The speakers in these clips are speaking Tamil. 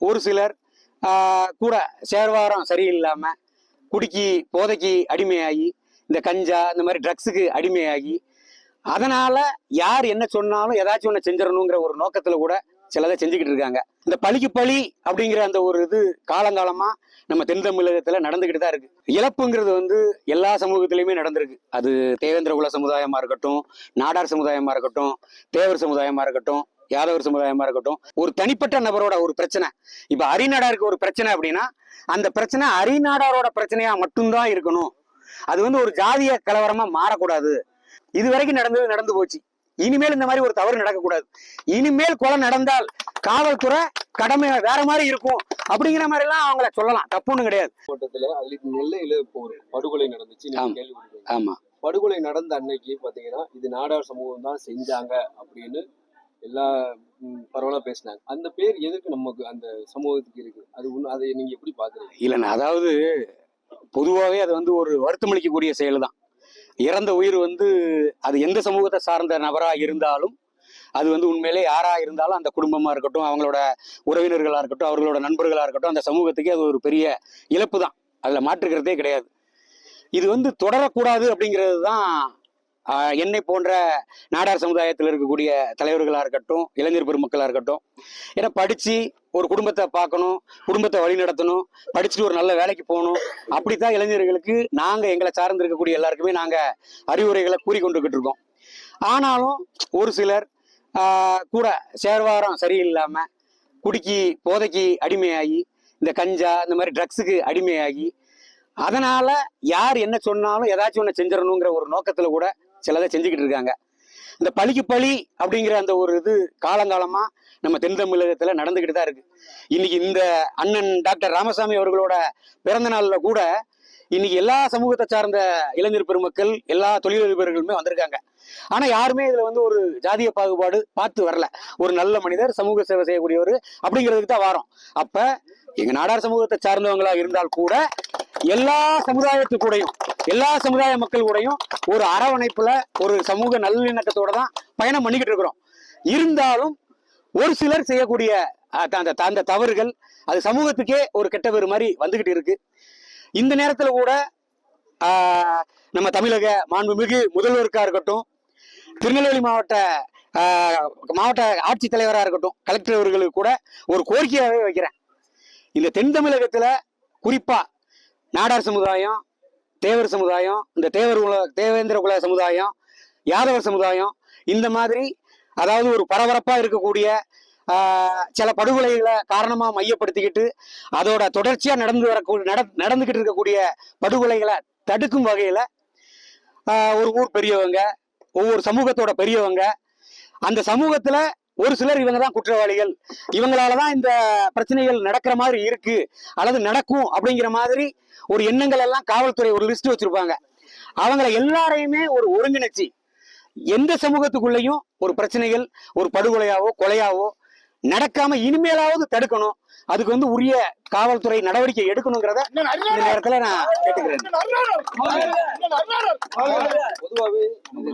ஒரு சிலர் கூட சேர்வாரம் சரியில்லாமல் குடிக்கி போதைக்கு அடிமையாகி இந்த கஞ்சா இந்த மாதிரி ட்ரக்ஸுக்கு அடிமையாகி அதனால் யார் என்ன சொன்னாலும் ஏதாச்சும் ஒன்று செஞ்சிடணுங்கிற ஒரு நோக்கத்தில் கூட சிலதை செஞ்சுக்கிட்டு இருக்காங்க. இந்த பழிக்கு பழி அப்படிங்கிற அந்த ஒரு இது காலங்காலமாக நம்ம தென் தமிழகத்தில் நடந்துக்கிட்டு தான் இருக்குது இழப்புங்கிறது வந்து எல்லா சமூகத்திலையுமே நடந்திருக்கு. அது தேவேந்திர குல சமுதாயமாக இருக்கட்டும் நாடார் சமுதாயமாக இருக்கட்டும் தேவர் சமுதாயமாக இருக்கட்டும் யாதவர் சமுதாயமா இருக்கட்டும் ஒரு தனிப்பட்ட நபரோட ஒரு பிரச்சனை. இப்ப அரிநாடாருக்கு ஒரு பிரச்சனை அப்படின்னா அந்த பிரச்சனை அரிநாடாரோட பிரச்சனையா மட்டும்தான் இருக்கணும். அது வந்து ஒரு ஜாதிய கலவரமா மாறக்கூடாது. இது வரைக்கும் நடந்தது நடந்து போச்சு. இனிமேல் இந்த மாதிரி ஒரு தவறு நடக்கக்கூடாது. இனிமேல் கொலை நடந்தால் காவல்துறை கடமை வேற மாதிரி இருக்கும் அப்படிங்கிற மாதிரி எல்லாம் அவங்கள சொல்லலாம். தப்புன்னு கிடையாது. மாவட்டத்துல அதுல நெல்லையில ஒரு படுகொலை நடந்துச்சு ஆமா. படுகொலை நடந்த அன்னைக்கு பாத்தீங்கன்னா இது நாடார் சமூகம் தான் செஞ்சாங்க அப்படின்னு எல்லா பரவலாக பரவலா பேசினாங்க. அந்த பேர் எதுக்கு நமக்கு அந்த சமூகத்துக்கு இருக்கு? அது உண்மை அதை நீங்க எப்படி பாக்குறீங்க? இல்லைண்ணா அதாவது பொதுவாகவே அது வந்து ஒரு வருத்தமளிக்கக்கூடிய செயல் தான் இறந்த உயிர் வந்து அது எந்த சமூகத்தை சார்ந்த நபராக இருந்தாலும் அது வந்து உண்மையிலே யாராக இருந்தாலும் அந்த குடும்பமாக இருக்கட்டும் அவங்களோட உறவினர்களாக இருக்கட்டும் அவர்களோட நண்பர்களாக இருக்கட்டும் அந்த சமூகத்துக்கே அது ஒரு பெரிய இழப்பு தான் அதில் மாற்றுக்கிறதே கிடையாது. இது வந்து தொடரக்கூடாது அப்படிங்கிறது தான் என்னை போன்ற நாடார் சமுதாயத்தில் இருக்கக்கூடிய தலைவர்களாக இருக்கட்டும் இளைஞர் பெருமக்களாக இருக்கட்டும் ஏன்னா படித்து ஒரு குடும்பத்தை பார்க்கணும் குடும்பத்தை வழி நடத்தணும் படிச்சுட்டு ஒரு நல்ல வேலைக்கு போகணும் அப்படித்தான் இளைஞர்களுக்கு நாங்கள் எங்களை சார்ந்து இருக்கக்கூடிய எல்லாருக்குமே நாங்கள் அறிவுரைகளை கூறி கொண்டுகிட்டு இருக்கோம். ஆனாலும் ஒரு சிலர் கூட சேர்வாரம் சரியில்லாமல் குடிக்கி போதைக்கு அடிமையாகி இந்த கஞ்சா இந்த மாதிரி ட்ரக்ஸுக்கு அடிமையாகி அதனால யார் என்ன சொன்னாலும் ஏதாச்சும் ஒன்று செஞ்சிடணுங்கிற ஒரு நோக்கத்தில் கூட சிலதை செஞ்சுக்கிட்டு இருக்காங்க. இந்த பழிக்கு பழி அப்படிங்கிற அந்த ஒரு இது காலங்காலமாக நம்ம தென் தமிழகத்துல நடந்துக்கிட்டு தான் இருக்கு. இன்னைக்கு இந்த அண்ணன் டாக்டர் ராமசாமி அவர்களோட பிறந்த நாள்ல கூட இன்னைக்கு எல்லா சமூகத்தை சார்ந்த இளைஞர் பெருமக்கள் எல்லா தொழிலதிபர்களுமே வந்திருக்காங்க. ஆனா யாருமே இதுல வந்து ஒரு ஜாதிய பாகுபாடு பார்த்து வரல. ஒரு நல்ல மனிதர் சமூக சேவை செய்யக்கூடியவர் அப்படிங்கிறதுக்கு தான் வாரம். அப்ப எங்க நாடார் சமூகத்தை சார்ந்தவங்களா இருந்தால் கூட எல்லா சமுதாயத்துக்கூடையும் எல்லா சமுதாய மக்கள் கூடயும் ஒரு அரவணைப்புல ஒரு சமூக நல்லிணக்கத்தோட தான் பயணம் பண்ணிக்கிட்டு இருக்கிறோம். இருந்தாலும் ஒரு சிலர் செய்யக்கூடிய த- அந்த த- அந்த தவறுகள் அது சமூகத்துக்கே ஒரு கெட்ட பேர் மாதிரி வந்துகிட்டு இருக்கு. இந்த நேரத்துல கூட ஆஹ், நம்ம தமிழக மாண்புமிகு முதல்வருக்கா இருக்கட்டும் திருநெல்வேலி மாவட்ட ஆஹ், மாவட்ட ஆட்சித்தலைவராக இருக்கட்டும் கலெக்டர் அவர்களுக்கு கூட ஒரு கோரிக்கையாகவே வைக்கிறேன். இந்த தென் தமிழகத்தில் குறிப்பாக நாடார் சமுதாயம் தேவர் சமுதாயம் இந்த தேவர் குல தேவேந்திர குல சமுதாயம் யாதவர் சமுதாயம் இந்த மாதிரி அதாவது ஒரு பரபரப்பாக இருக்கக்கூடிய சில படுகொலைகளை காரணமாக மையப்படுத்திக்கிட்டு அதோட தொடர்ச்சியாக நடந்து வரக்கூடிய நட நடந்துக்கிட்டு இருக்கக்கூடிய படுகொலைகளை தடுக்கும் வகையில் ஒரு ஊர் பெரியவங்க ஒவ்வொரு சமூகத்தோட பெரியவங்க அந்த சமூகத்தில் ஒரு சிலர் இவங்க தான் குற்றவாளிகள். இவங்களாலதான் இந்த பிரச்சனைகள் நடக்கிற மாதிரி இருக்கு. அல்லது நடக்கும் அப்படிங்கிற மாதிரி ஒரு எண்ணங்கள் எல்லாம் காவல்துறை ஒரு லிஸ்ட் வச்சிருப்பாங்க. அவங்கள எல்லாரையுமே ஒரு ஒருங்கிணைச்சு. எந்த சமூகத்துக்குள்ளேயும் ஒரு பிரச்சனைகள் ஒரு படுகொலையாவோ கொலையாவோ நடக்காம இனிமேலாவது தடுக்கணும். அதுக்கு வந்து உரிய காவல்துறை நடவடிக்கை எடுக்கணுங்கிறத இந்த நேரத்துல நான் கேட்டுக்கிறேன். பொதுவாகவே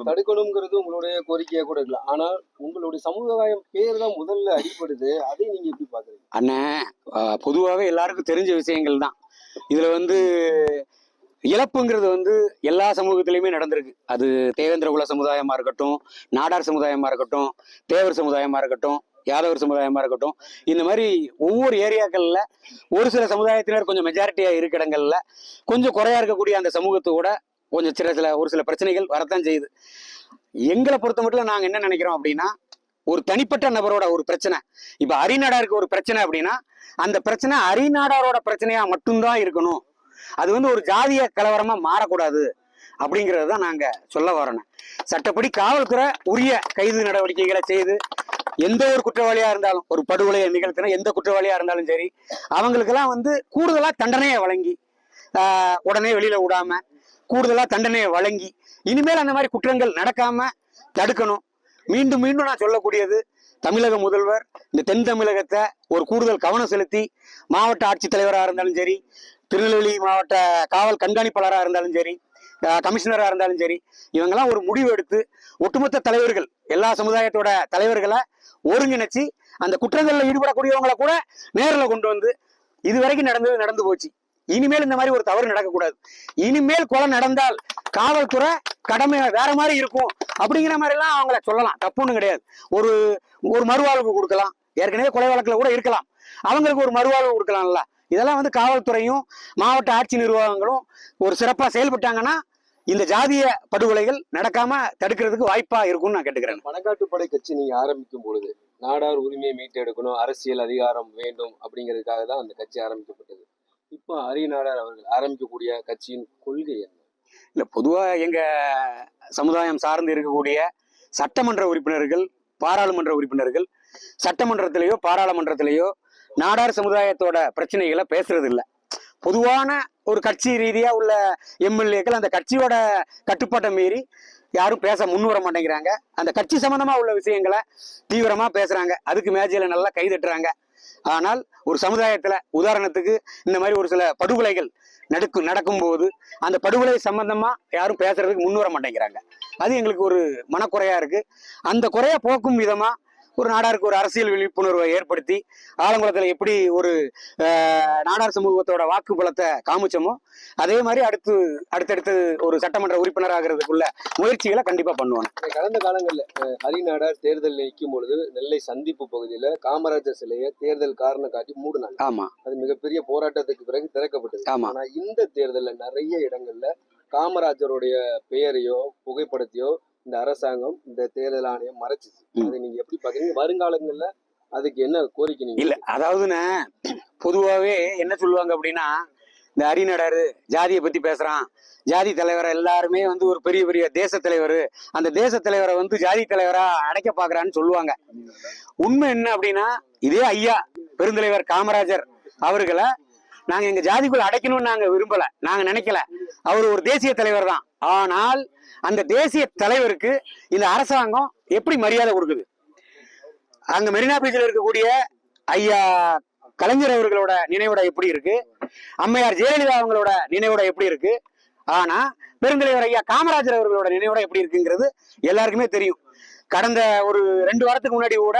தடுக்கணுங்கிறது உங்களுடைய கோரிக்கையா கூட இருக்கலாம். ஆனால் உங்களுடைய சமுதாயம் பேர் தான் முதல்ல அடிபடுது. அதை நீங்க எப்படி பாக்குறீங்க அண்ணன் பொதுவாகவே எல்லாருக்கும் தெரிஞ்ச விஷயங்கள் தான். இதுல வந்து இழப்புங்கிறது வந்து எல்லா சமூகத்திலையுமே நடந்திருக்கு. அது தேவேந்திர குல சமுதாயமா இருக்கட்டும் நாடார் சமுதாயமா இருக்கட்டும் தேவர் சமுதாயமா இருக்கட்டும் யாதவர் சமுதாயமா இருக்கட்டும். இந்த மாதிரி ஒவ்வொரு ஏரியாக்கள்ல ஒரு சில சமுதாயத்தினர் கொஞ்சம் மெஜாரிட்டியா இருக்க கொஞ்சம் குறையா இருக்கக்கூடிய அந்த சமூகத்தோட கொஞ்சம் சில சில ஒரு சில பிரச்சனைகள் வரத்தான் செய்யுது. எங்களை பொறுத்த மட்டும் நாங்க என்ன நினைக்கிறோம் அப்படின்னா ஒரு தனிப்பட்ட நபரோட ஒரு பிரச்சனை. இப்ப அரிநாடாருக்கு ஒரு பிரச்சனை அப்படின்னா அந்த பிரச்சனை அரிநாடாரோட பிரச்சனையா மட்டும்தான் இருக்கணும். அது வந்து ஒரு ஜாதிய கலவரமா மாறக்கூடாது அப்படிங்கிறது தான் நாங்க சொல்ல வரோம் சட்டப்படி காவல்துறை உரிய கைது நடவடிக்கைகளை செய்து எந்த ஒரு குற்றவாளியா இருந்தாலும் ஒரு படுகொலையை நிகழ்த்தின எந்த குற்றவாளியா இருந்தாலும் சரி அவங்களுக்கெல்லாம் வந்து கூடுதலா தண்டனையை வழங்கி உடனே வெளியில விடாம கூடுதலா தண்டனையை வழங்கி இனிமேல் அந்த மாதிரி குற்றங்கள் நடக்காம தடுக்கணும். மீண்டும் மீண்டும் நான் சொல்லக்கூடியது தமிழக முதல்வர் இந்த தென் தமிழகத்தை ஒரு கூடுதல் கவனம் செலுத்தி மாவட்ட ஆட்சித்தலைவராக இருந்தாலும் சரி திருநெல்வேலி மாவட்ட காவல் கண்காணிப்பாளராக இருந்தாலும் சரி கமிஷனராக இருந்தாலும் சரி இவங்கெல்லாம் ஒரு முடிவு எடுத்து ஒட்டுமொத்த தலைவர்கள் எல்லா சமுதாயத்தோட தலைவர்களை ஒருங்கிணைச்சு அந்த குற்றங்களில் ஈடுபடக்கூடியவங்களை கூட நேரில் கொண்டு வந்து இது வரைக்கும் நடந்தது நடந்து போச்சு. இனிமேல் இந்த மாதிரி ஒரு தவறு நடக்கக்கூடாது. இனிமேல் கொலை நடந்தால் காவல்துறை கடமை வேற மாதிரி இருக்கும் அப்படிங்கிற மாதிரி எல்லாம் அவங்கள சொல்லலாம். தப்புன்னு கிடையாது. ஒரு ஒரு மறுவாழ்வு கொடுக்கலாம். ஏற்கனவே கொலை வழக்கில் கூட இருக்கலாம். அவங்களுக்கு ஒரு மறுவாழ்வு கொடுக்கலாம்ல. இதெல்லாம் வந்து காவல்துறையும் மாவட்ட ஆட்சி நிர்வாகங்களும் ஒரு சிறப்பாக செயல்பட்டாங்கன்னா இந்த ஜாதிய படுகொலைகள் நடக்காம தடுக்கிறதுக்கு வாய்ப்பா இருக்கும்னு நான் கேட்டுக்கிறேன். பணக்காட்டுப்படை கட்சி நீங்க ஆரம்பிக்கும் பொழுது நாடார் உரிமையை மீட்டெடுக்கணும் அரசியல் அதிகாரம் வேண்டும் அப்படிங்கிறதுக்காக தான் அந்த கட்சி ஆரம்பிக்கப்பட்டது. இப்போ அரிய நாடார் அவர்கள் ஆரம்பிக்கக்கூடிய கட்சியின் கொள்கை என்ன? இல்ல பொதுவா எங்க சமுதாயம் சார்ந்து இருக்கக்கூடிய சட்டமன்ற உறுப்பினர்கள் பாராளுமன்ற உறுப்பினர்கள் சட்டமன்றத்திலேயோ பாராளுமன்றத்திலேயோ நாடார் சமுதாயத்தோட பிரச்சனைகளை பேசுறது இல்ல பொதுவான ஒரு கட்சி ரீதியாக உள்ள எம்எல்ஏக்கள் அந்த கட்சியோட கட்டுப்பாட்டை மீறி யாரும் பேச முன் வர மாட்டேங்கிறாங்க. அந்த கட்சி சம்மந்தமாக உள்ள விஷயங்களை தீவிரமா பேசுறாங்க. அதுக்கு மேஜையில் நல்லா கை தட்டுறாங்க. ஆனால் ஒரு சமுதாயத்தில் உதாரணத்துக்கு இந்த மாதிரி ஒரு சில படுகொலைகள் நடக்கும் நடக்கும்போது அந்த படுகொலை சம்பந்தமா யாரும் பேசுறதுக்கு முன் வர மாட்டேங்கிறாங்க. அது எங்களுக்கு ஒரு மனக்குறையா இருக்கு. அந்த குறைய போக்கும் விதமா ஒரு நாடாருக்கு ஒரு அரசியல் விழிப்புணர்வை ஏற்படுத்தி ஆலங்குளத்துல எப்படி ஒரு நாடார் சமூகத்தோட வாக்கு பலத்தை காமிச்சோமோ அதே மாதிரி அடுத்து அடுத்தடுத்து ஒரு சட்டமன்ற உறுப்பினர் ஆகிறதுக்குள்ள முயற்சிகளை கண்டிப்பா பண்ணுவாங்க கடந்த காலங்களில் ஹரி நாடார் தேர்தலில் நிற்கும் பொழுது நெல்லை சந்திப்பு பகுதியில் காமராஜர் சிலையை தேர்தல் காரணம் காட்டி மூடினாங்க. ஆமா. அது மிகப்பெரிய போராட்டத்துக்கு பிறகு திறக்கப்பட்டது. ஆமா. ஆனா இந்த தேர்தல்ல நிறைய இடங்கள்ல காமராஜருடைய பெயரையோ புகைப்படத்தையோ இந்த அரசாங்கம் இந்த தேர்தல் ஆணையம் மறைச்சிச்சு. அதை நீங்க எப்படி பாக்குறீங்க? வருங்காலங்கள்ல அதுக்கு என்ன கோரிக்கை நீங்க இல்ல அதாவதுண்ணே பொதுவாவே என்ன சொல்லுவாங்க அப்படின்னா இந்த அரிநடரு ஜாதியை பத்தி பேசுறான். ஜாதி தலைவரை எல்லாருமே வந்து ஒரு பெரிய பெரிய தேச தலைவர். அந்த தேச தலைவரை வந்து ஜாதி தலைவரா அடைக்க பாக்குறான்னு சொல்லுவாங்க. உண்மை என்ன அப்படின்னா இதே ஐயா பெருந்தலைவர் காமராஜர் அவர்களை நாங்க எங்க ஜாதிக்குள்ள அடைக்கணும்னு நாங்க விரும்பல. நாங்க நினைக்கல. அவர் ஒரு தேசிய தலைவர் தான். ஆனால் அந்த தேசிய தலைவருக்கு இந்த அரசாங்கம் எப்படி மரியாதை கொடுக்குது? அங்க மெரினா பீச்சில் இருக்கக்கூடிய ஐயா கலைஞர் அவர்களோட நினைவிட எப்படி இருக்கு? அம்மையார் ஜெயலலிதா அவங்களோட நினைவிட எப்படி இருக்கு? ஆனா பெருந்தலைவர் ஐயா காமராஜர் அவர்களோட நினைவிட எப்படி இருக்குங்கிறது எல்லாருக்குமே தெரியும். கடந்த ஒரு ரெண்டு வாரத்துக்கு முன்னாடி கூட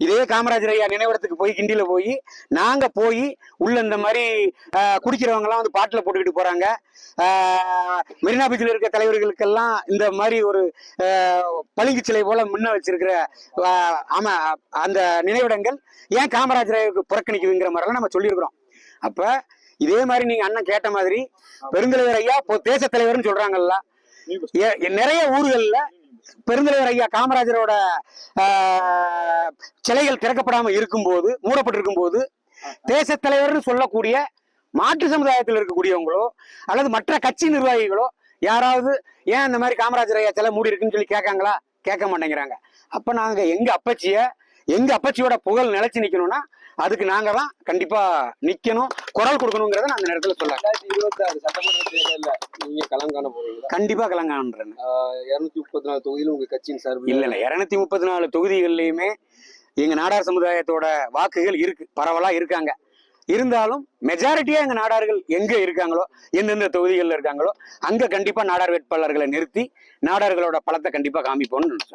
இதே காமராஜர் ஐயா நினைவிடத்துக்கு போய் கிண்டியில போய் நாங்க போய் உள்ள இந்த மாதிரி ஆஹ், குடிக்கிறவங்க எல்லாம் வந்து பாட்டுல போட்டுக்கிட்டு போறாங்க. ஆஹ், மெரினா பீச்சில் இருக்க தலைவர்களுக்கெல்லாம் இந்த மாதிரி ஒரு ஆஹ், பளிங்கு சிலை போல முன்ன வச்சிருக்கிற ஆமாம் ஆமா அந்த நினைவிடங்கள் ஏன் காமராஜர் ஐயாவுக்கு புறக்கணிக்குதுங்கிற மாதிரிலாம் நம்ம சொல்லியிருக்கிறோம். அப்ப இதே மாதிரி நீங்க அண்ணன் கேட்ட மாதிரி பெருந்தலைவர் ஐயா இப்போ தேச தலைவர்னு சொல்றாங்கல்ல ஏ- நிறைய ஊர்கள்ல பெருந்தலைவர் ஐயா காமராஜரோட சிலைகள் திறக்கப்படாமல் இருக்கும்போது மூடப்பட்டிருக்கும் போது தேச தலைவர்னு சொல்லக்கூடிய மாற்று சமுதாயத்தில் இருக்கக்கூடியவங்களோ அல்லது மற்ற கட்சி நிர்வாகிகளோ யாராவது ஏன் இந்த மாதிரி காமராஜர் ஐயா சிலை மூடி இருக்குன்னு சொல்லி கேட்காங்களா? கேட்க மாட்டேங்கிறாங்க. அப்ப நாங்க எங்க அப்பச்சியை எங்க அப்பச்சியோட புகழ் நிலைச்சு நிக்கணும்னா அதுக்கு நாங்க தான் கண்டிப்பா நிக்கணும் குரல் கொடுக்கணுங்கிறத நான் அந்த நேரத்துல சொல்ல இருபத்தி ஆறு சட்டமன்ற தேர்தல்ல நீங்க களம் காண போறீங்களா? கண்டிப்பா கலங்கான்றேன் இருநூத்தி முப்பத்தி நாலு தொகுதியிலும் உங்க கட்சியின் சார்பில். இல்ல இல்ல இருநூத்தி முப்பத்தி நாலு தொகுதிகள்லயுமே எங்க நாடார் சமுதாயத்தோட வாக்குகள் இருக்கு பரவலா இருக்காங்க. இருந்தாலும் மெஜாரிட்டியா எங்க நாடார்கள் எங்க இருக்காங்களோ எந்தெந்த தொகுதிகள்ல இருக்காங்களோ அங்க கண்டிப்பா நாடார் வேட்பாளர்களை நிறுத்தி நாடார்களோட பலத்தை கண்டிப்பா காமிப்போம்னு